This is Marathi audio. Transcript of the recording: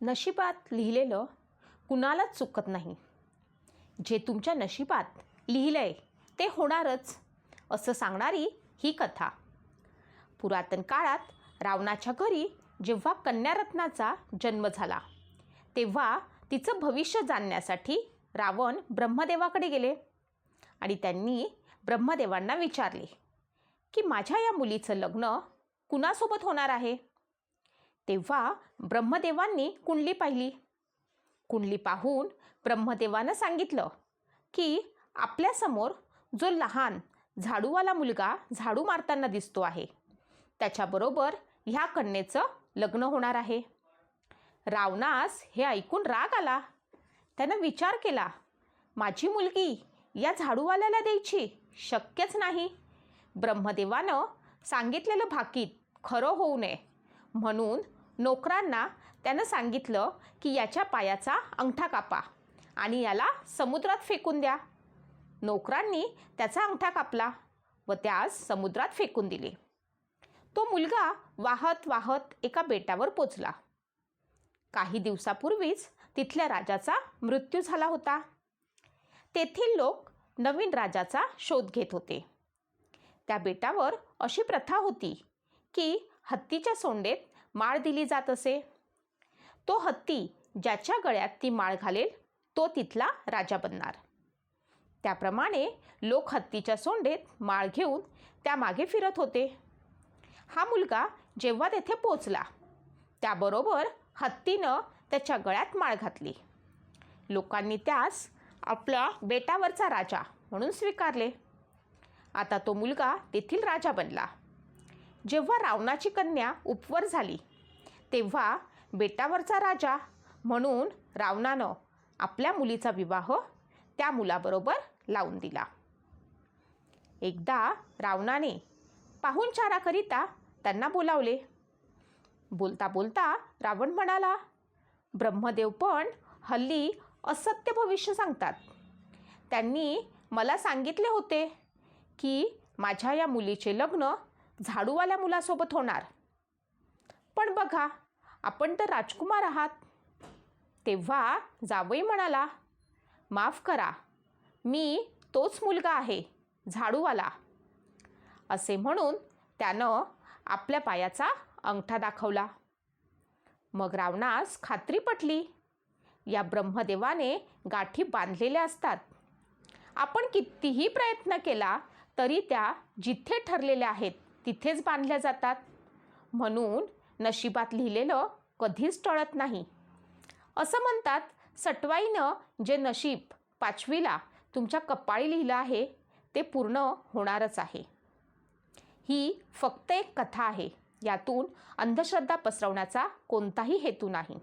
नशिबात लिहिलेलं कुणालाच चुकत नाही. जे तुमच्या नशिबात लिहिलं आहे ते होणारच असं सांगणारी ही कथा. पुरातन काळात रावणाच्या घरी जेव्हा कन्यारत्नाचा जन्म झाला तेव्हा तिचं भविष्य जाणण्यासाठी रावण ब्रह्मदेवाकडे गेले आणि त्यांनी ब्रह्मदेवांना विचारले की माझ्या या मुलीचं लग्न कुणासोबत होणार आहे? तेव्हा ब्रह्मदेवांनी कुंडली पाहिली. कुंडली पाहून ब्रह्मदेवानं सांगितलं की आपल्यासमोर जो लहान झाडूवाला मुलगा झाडू मारताना दिसतो आहे त्याच्याबरोबर ह्या कन्येचं लग्न होणार आहे. रावणास हे ऐकून राग आला. त्यानं विचार केला माझी मुलगी या झाडूवाल्याला द्यायची शक्यच नाही. ब्रह्मदेवानं सांगितलेलं भाकीत खरं होऊ नये. म्हणून नोकरांना त्यानं सांगितलं की याच्या पायाचा अंगठा कापा आणि याला समुद्रात फेकून द्या. नोकरांनी त्याचा अंगठा कापला व त्यास समुद्रात फेकून दिले. तो मुलगा वाहत वाहत एका बेटावर पोचला. काही दिवसापूर्वीच तिथल्या राजाचा मृत्यू झाला होता. तेथील लोक नवीन राजाचा शोध घेत होते. त्या बेटावर अशी प्रथा होती की हत्तीच्या सोंडेत माळ दिली जात असे. तो हत्ती ज्याच्या गळ्यात ती माळ घालेल तो तिथला राजा बनणार. त्याप्रमाणे लोक हत्तीच्या सोंडेत माळ घेऊन त्यामागे फिरत होते. हा मुलगा जेव्हा तेथे पोचला त्याबरोबर हत्तीनं त्याच्या गळ्यात माळ घातली. लोकांनी त्यास आपला बेटावरचा राजा म्हणून स्वीकारले. आता तो मुलगा तेथील राजा बनला. जेव्हा रावणाची कन्या उपवर झाली तेव्हा बेटावरचा राजा म्हणून रावणानं आपल्या मुलीचा विवाह त्या मुलाबरोबर लावून दिला. एकदा रावणाने पाहुणचाराकरिता त्यांना बोलावले. बोलता बोलता रावण म्हणाला ब्रह्मदेव पण हल्ली असत्य भविष्य सांगतात. त्यांनी मला सांगितले होते की माझ्या या मुलीचे लग्न झाडूवाल्या मुलासोबत होणार. पण बघा आपण तर राजकुमार आहात. तेव्हा जावई म्हणाला माफ करा मी तोच मुलगा आहे झाडूवाला. असे म्हणून त्यानं आपल्या पायाचा अंगठा दाखवला. मग रावणास खात्री पटली. या ब्रह्मदेवाने गाठी बांधलेल्या असतात. आपण कितीही प्रयत्न केला तरी त्या जिथे ठरलेल्या आहेत. तिथेच बांधल्या जातात. म्हणून नशिबात लिहिलेलं कधीच टळत नाही. असं म्हणतात सटवाईनं जे नशीब पाचवीला तुमच्या कपाळी लिहिलं आहे ते पूर्ण होणारच आहे. ही फक्त एक कथा आहे. यातून अंधश्रद्धा पसरवण्याचा कोणताही हेतू नाही.